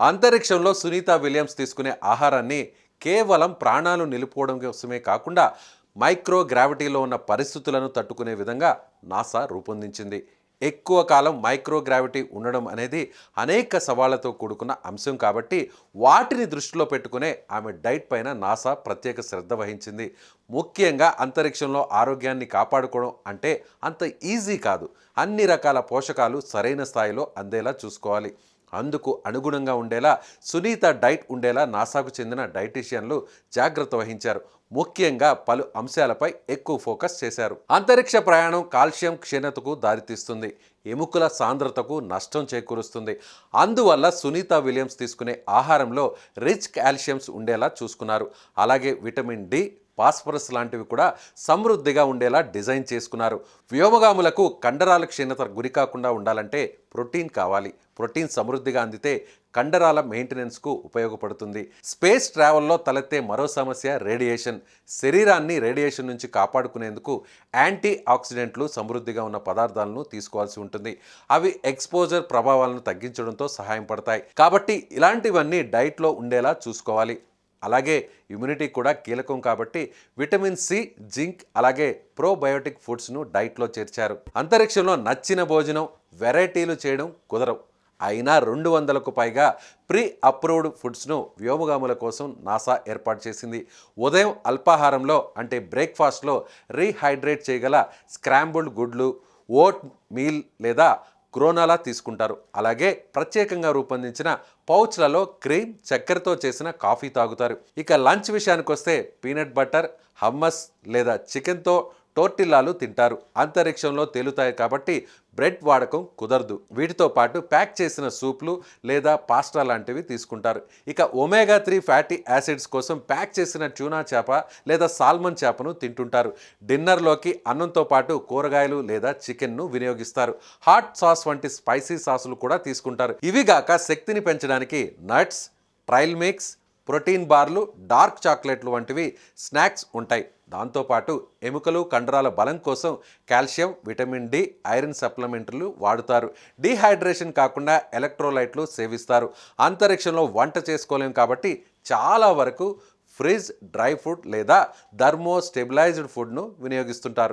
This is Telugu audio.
అంతరిక్షంలో సునీత విలియమ్స్ తీసుకునే ఆహారాన్ని కేవలం ప్రాణాలు నిలుపుకోవడం కోసమే కాకుండా మైక్రో గ్రావిటీలో ఉన్న పరిస్థితులను తట్టుకునే విధంగా నాసా రూపొందించింది. ఎక్కువ కాలం మైక్రో గ్రావిటీ ఉండడం అనేది అనేక సవాళ్ళతో కూడుకున్న అంశం కాబట్టి వాటిని దృష్టిలో పెట్టుకునే ఆమె డైట్ పైన నాసా ప్రత్యేక శ్రద్ధ వహించింది. ముఖ్యంగా అంతరిక్షంలో ఆరోగ్యాన్ని కాపాడుకోవడం అంటే అంత ఈజీ కాదు. అన్ని రకాల పోషకాలు సరైన స్థాయిలో అందేలా చూసుకోవాలి. అందుకు అనుగుణంగా ఉండేలా సునీత డైట్ ఉండేలా నాసాకు చెందిన డైటీషియన్లు జాగ్రత్త వహించారు. ముఖ్యంగా పలు అంశాలపై ఎక్కువ ఫోకస్ చేశారు. అంతరిక్ష ప్రయాణం కాల్షియం క్షీణతకు దారితీస్తుంది. ఎముకల సాంద్రతకు నష్టం చేకూరుస్తుంది. అందువల్ల సునీత విలియమ్స్ తీసుకునే ఆహారంలో రిచ్ కాల్షియమ్స్ ఉండేలా చూసుకున్నారు. అలాగే విటమిన్ డి పాస్పరస్ లాంటివి కూడా సమృద్ధిగా ఉండేలా డిజైన్ చేసుకున్నారు. వ్యోమగాములకు కండరాల క్షీణత గురికాకుండా ఉండాలంటే ప్రోటీన్ కావాలి. ప్రోటీన్ సమృద్ధిగా అందితే కండరాల మెయింటెనెన్స్కు ఉపయోగపడుతుంది. స్పేస్ ట్రావెల్లో తలెత్తే మరో సమస్య రేడియేషన్. శరీరాన్ని రేడియేషన్ నుంచి కాపాడుకునేందుకు యాంటీ ఆక్సిడెంట్లు సమృద్ధిగా ఉన్న పదార్థాలను తీసుకోవాల్సి ఉంటుంది. అవి ఎక్స్పోజర్ ప్రభావాలను తగ్గించడంతో సహాయం పడతాయి. కాబట్టి ఇలాంటివన్నీ డైట్లో ఉండేలా చూసుకోవాలి. అలాగే ఇమ్యూనిటీ కూడా కీలకం కాబట్టి విటమిన్ సి జింక్ అలాగే ప్రోబయోటిక్ ఫుడ్స్ను డైట్లో చేర్చారు. అంతరిక్షంలో నచ్చిన భోజనం వెరైటీలు చేయడం కుదరవు. అయినా రెండు వందలకు పైగా ప్రీ అప్రూవ్డ్ ఫుడ్స్ను వ్యోమగాముల కోసం నాసా ఏర్పాటు చేసింది. ఉదయం అల్పాహారంలో అంటే బ్రేక్ఫాస్ట్లో రీహైడ్రేట్ చేయగల స్క్రాంబుల్డ్ గుడ్లు ఓట్ మీల్ లేదా గ్రోనాలా తీసుకుంటారు. అలాగే ప్రత్యేకంగా రూపొందించిన పౌచ్లలో క్రీమ్ చక్కెరతో చేసిన కాఫీ తాగుతారు. ఇక లంచ్ విషయానికి వస్తే పీనట్ బటర్ హమ్మస్ లేదా చికెన్తో టోర్టిల్లాలు తింటారు. అంతరిక్షంలో తేలుతాయి కాబట్టి బ్రెడ్ వాడకం కుదరదు. వీటితో పాటు ప్యాక్ చేసిన సూప్లు లేదా పాస్టా లాంటివి తీసుకుంటారు. ఇక ఒమేగా త్రీ ఫ్యాటీ యాసిడ్స్ కోసం ప్యాక్ చేసిన ట్యూనా చేప లేదా సాల్మన్ చేపను తింటుంటారు. డిన్నర్లోకి అన్నంతో పాటు కూరగాయలు లేదా చికెన్ను వినియోగిస్తారు. హాట్ సాస్ వంటి స్పైసీ సాసులు కూడా తీసుకుంటారు. ఇవి గాక శక్తిని పెంచడానికి నట్స్ ట్రైల్ మిక్స్ ప్రోటీన్ బార్లు డార్క్ చాక్లెట్లు వంటివి స్నాక్స్ ఉంటాయి. దాంతోపాటు ఎముకలు కండరాల బలం కోసం కాల్షియం విటమిన్ డి ఐరన్ సప్లిమెంట్లు వాడుతారు. డీహైడ్రేషన్ కాకుండా ఎలక్ట్రోలైట్లు సేవిస్తారు. అంతరిక్షంలో వంట చేసుకోలేం కాబట్టి చాలా వరకు ఫ్రిజ్ డ్రై ఫ్రూట్ లేదా థర్మో స్టెబిలైజ్డ్ ఫుడ్ను వినియోగిస్తుంటారు.